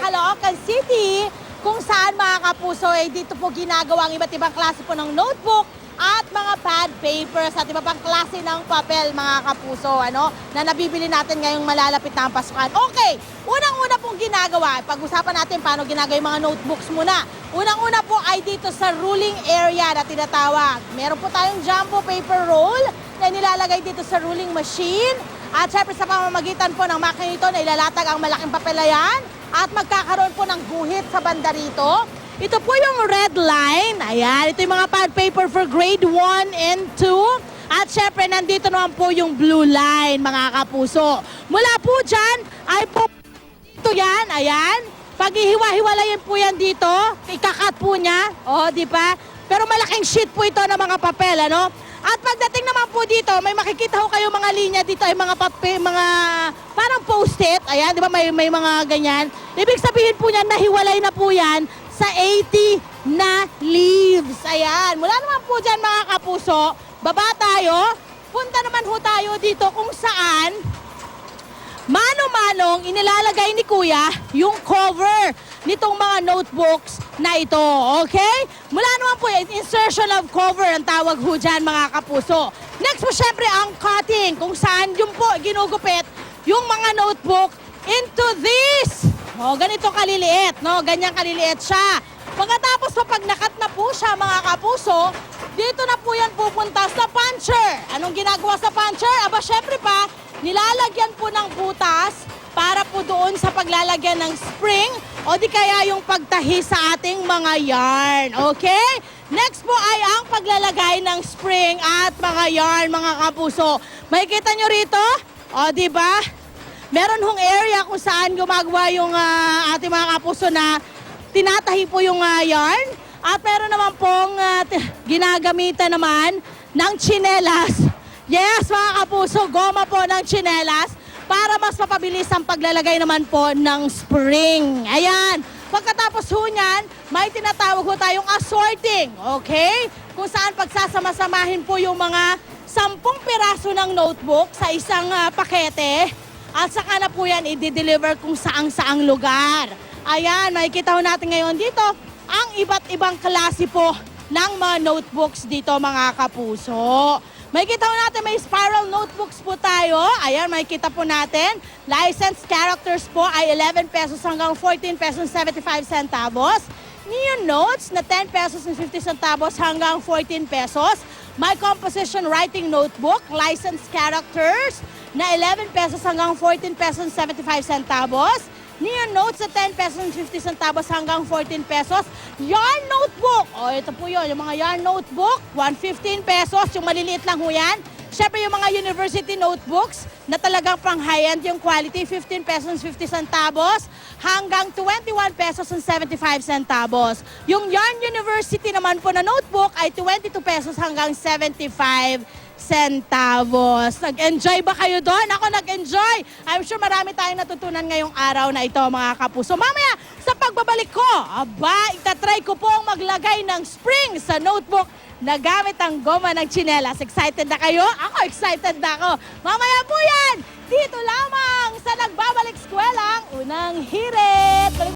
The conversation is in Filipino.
Caloocan City kung saan mga kapuso ay dito po ginagawa ang iba't ibang klase po ng notebook at mga pad papers at iba pang klase ng papel mga kapuso ano na nabibili natin ngayong malalapit na ang pasukan. Okay, unang-una pong ginagawa, pag-usapan natin paano ginagawa yung mga notebooks muna. Unang-una po ay dito sa ruling area na tinatawag. Meron po tayong jumbo paper roll na nilalagay dito sa ruling machine. At syempre sa pamamagitan po ng makina ito na ilalatag ang malaking papel na yan at magkakaroon po ng guhit sa banda rito. Ito po yung red line. Ayan, ito yung mga pad paper for grade 1 and 2. At syempre, nandito naman po yung blue line, mga kapuso. Mula po dyan, ay po ito yan, ayan. Pag ihiwa-hiwalayin po yan dito, ikakat po niya. O, di ba? Pero malaking sheet po ito ng mga papel, ano? At pagdating naman po dito, may makikita ko kayo mga linya dito ay mga papel, mga parang post-it. Ayan, di ba? May, may mga ganyan. Ibig sabihin po niyan, nahiwalay na po yan sa 80 na leaves. Ayan. Mula naman po dyan mga kapuso, baba tayo. Punta naman ho tayo dito kung saan mano-manong inilalagay ni Kuya yung cover nitong mga notebooks na ito. Okay? Mula naman po, insertion of cover ang tawag ho dyan mga kapuso. Next po syempre ang cutting kung saan yung po ginugupit yung mga notebook into this. O, ganito kaliliit, no? Ganyan kaliliit siya. Pagkatapos po, pag nakat na po siya, mga kapuso, dito na po yan pupunta sa puncher. Anong ginagawa sa puncher? Aba, syempre pa, nilalagyan po ng butas para po doon sa paglalagyan ng spring o di kaya yung pagtahi sa ating mga yarn. Okay? Next po ay ang paglalagay ng spring at mga yarn, mga kapuso. Makikita nyo rito? O, di ba? Meron hong area kung saan gumagawa yung ah, ating mga kapuso na tinatahi po yung ah, yarn. At meron naman pong t- ginagamitan naman ng chinelas. Yes, mga kapuso, goma po ng chinelas para mas mapabilis ang paglalagay naman po ng spring. Ayan. Pagkatapos ho niyan, may tinatawag ho tayong assorting. Okay? Kung saan pagsasama-samahin po yung mga sampung piraso ng notebook sa isang ah, pakete. At saka na po yan i-deliver kung saang-saang lugar. Ayan, makikita ho natin ngayon dito ang iba't ibang klase po ng mga notebooks dito mga kapuso. Makikita ho natin may spiral notebooks po tayo. Ayan, makikita po natin. Licensed characters po ay 11 pesos hanggang 14 pesos 75 centavos. Neon notes na 10 pesos and 50 centavos hanggang 14 pesos. My composition writing notebook, licensed characters na 11 pesos hanggang 14 pesos and 75 centavos. Neon notes na 10 pesos and 50 centavos hanggang 14 pesos. Yarn notebook. O, ito po yun. Yung mga yarn notebook, 115 pesos. Yung maliliit lang ho yan. Siyempre yung mga university notebooks na talagang pang high-end yung quality, 15 pesos 50 centavos hanggang 21 pesos and 75 centavos. Yung Yarn University naman po na notebook ay 22 pesos hanggang 75 centavos. Nag-enjoy ba kayo doon? Ako nag-enjoy. I'm sure marami tayong natutunan ngayong araw na ito mga kapuso. Mamaya, sa pagbabalik ko, aba, itatry ko pong maglagay ng spring sa notebook na gamit ang goma ng chinelas. Excited na kayo? Ako excited na ako. Mamaya po yan! Dito lamang sa Nagbabalik Skwelang Unang Hirit!